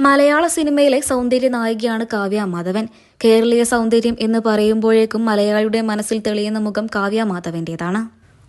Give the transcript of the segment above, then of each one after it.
മലയാള സിനിമയിലെ സൗന്ദര്യ നായികയാണ് കാവ്യ മാധവൻ. കേരളീയ സൗന്ദര്യം എന്ന് പറയുമ്പോഴേക്കും മലയാളിയുടെ മനസ്സിൽ തെളിയുന്ന മുഖം കാവ്യ മാധവന്റേതാണ്.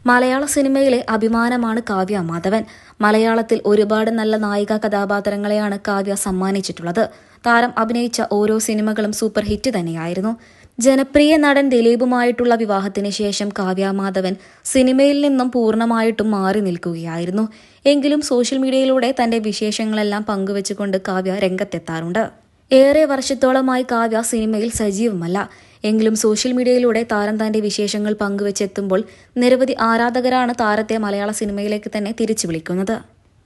മലയാള സിനിമയിലെ അഭിമാനമാണ് കാവ്യ മാധവൻ. മലയാളത്തിൽ ഒരുപാട് നല്ല നായിക കഥാപാത്രങ്ങളെയാണ് കാവ്യ സമ്മാനിച്ചിട്ടുള്ളത്. താരം അഭിനയിച്ച ഓരോ സിനിമകളും സൂപ്പർ ഹിറ്റ് തന്നെയായിരുന്നു. ജനപ്രിയ നടൻ ദിലീപുമായിട്ടുള്ള വിവാഹത്തിന് ശേഷം കാവ്യ മാധവൻ സിനിമയിൽ നിന്നും പൂർണമായിട്ടും മാറി നിൽക്കുകയായിരുന്നു. എങ്കിലും സോഷ്യൽ മീഡിയയിലൂടെ തന്റെ വിശേഷങ്ങളെല്ലാം പങ്കുവെച്ചുകൊണ്ട് കാവ്യ രംഗത്തെത്താറുണ്ട്. ഏറെ വർഷത്തോളമായി കാവ്യ സിനിമയിൽ സജീവമല്ല. എങ്കിലും സോഷ്യൽ മീഡിയയിലൂടെ താരം തന്റെ വിശേഷങ്ങൾ പങ്കുവെച്ചെത്തുമ്പോൾ നിരവധി ആരാധകരാണ് താരത്തെ മലയാള സിനിമയിലേക്ക് തന്നെ തിരിച്ചു വിളിക്കുന്നത്.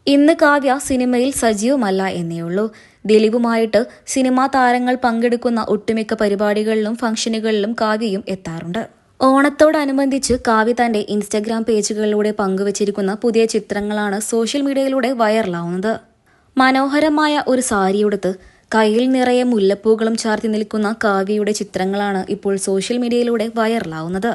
ഇന്ന് കാവ്യ സിനിമയിൽ സജീവമല്ല എന്നേയുള്ളൂ ദിലീപുമായിട്ട് സിനിമാ താരങ്ങൾ പങ്കെടുക്കുന്ന ഒട്ടുമിക്ക പരിപാടികളിലും ഫംഗ്ഷനുകളിലും കാവ്യയും എത്താറുണ്ട്. ഓണത്തോടനുബന്ധിച്ച് കാവ്യ തന്റെ ഇൻസ്റ്റഗ്രാം പേജുകളിലൂടെ പങ്കുവച്ചിരിക്കുന്ന പുതിയ ചിത്രങ്ങളാണ് സോഷ്യൽ മീഡിയയിലൂടെ വൈറലാവുന്നത്. മനോഹരമായ ഒരു സാരിയുടുത്ത് കയ്യിൽ നിറയെ മുല്ലപ്പൂകളും ചാർത്തി നിൽക്കുന്ന കാവ്യയുടെ ചിത്രങ്ങളാണ് ഇപ്പോൾ സോഷ്യൽ മീഡിയയിലൂടെ വൈറലാവുന്നത്.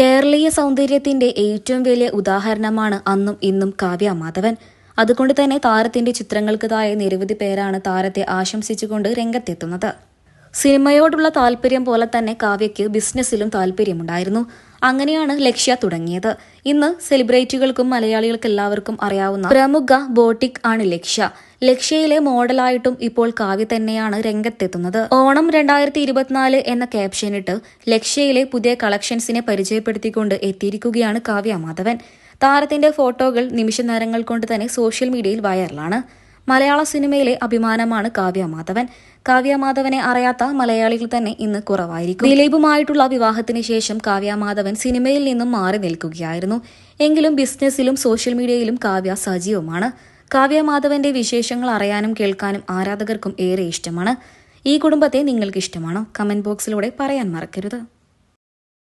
കേരളീയ സൗന്ദര്യത്തിന്റെ ഏറ്റവും വലിയ ഉദാഹരണമാണ് അന്നും ഇന്നും കാവ്യ മാധവൻ. അതുകൊണ്ട് തന്നെ താരത്തിന്റെ ചിത്രങ്ങൾക്ക് താഴെ നിരവധി പേരാണ് താരത്തെ ആശംസിച്ചുകൊണ്ട് രംഗത്തെത്തുന്നത്. സിനിമയോടുള്ള താല്പര്യം പോലെ തന്നെ കാവ്യയ്ക്ക് ബിസിനസ്സിലും താല്പര്യമുണ്ടായിരുന്നു. അങ്ങനെയാണ് ലക്ഷ്യ തുടങ്ങിയത്. ഇന്ന് സെലിബ്രിറ്റികൾക്കും മലയാളികൾക്ക് എല്ലാവർക്കും അറിയാവുന്ന പ്രമുഖ ബോട്ടിക് ആണ് ലക്ഷ്യ. ലക്ഷ്യയിലെ മോഡലായിട്ടും ഇപ്പോൾ കാവ്യ തന്നെയാണ് രംഗത്തെത്തുന്നത്. ഓണം രണ്ടായിരത്തി ഇരുപത്തിനാല് എന്ന ക്യാപ്ഷനിട്ട് ലക്ഷ്യയിലെ പുതിയ കളക്ഷൻസിനെ പരിചയപ്പെടുത്തിക്കൊണ്ട് എത്തിയിരിക്കുകയാണ് കാവ്യ മാധവൻ. താരത്തിന്റെ ഫോട്ടോകൾ നിമിഷ നേരങ്ങൾ കൊണ്ട് തന്നെ സോഷ്യൽ മീഡിയയിൽ വൈറലാണ്. മലയാള സിനിമയിലെ അഭിമാനമാണ് കാവ്യ മാധവൻ. കാവ്യ മാധവനെ അറിയാത്ത മലയാളികൾ തന്നെ ഇന്ന് കുറവായിരിക്കും. ദിലീപുമായിട്ടുള്ള വിവാഹത്തിന് ശേഷം കാവ്യ മാധവൻ സിനിമയിൽ നിന്നും മാറി നിൽക്കുകയായിരുന്നു. എങ്കിലും ബിസിനസ്സിലും സോഷ്യൽ മീഡിയയിലും കാവ്യ സജീവമാണ്. കാവ്യ മാധവന്റെ വിശേഷങ്ങൾ അറിയാനും കേൾക്കാനും ആരാധകർക്കും ഏറെ ഇഷ്ടമാണ്. ഈ കുടുംബത്തെ നിങ്ങൾക്ക് ഇഷ്ടമാണോ കമന്റ് ബോക്സിലൂടെ പറയാൻ മറക്കരുത്.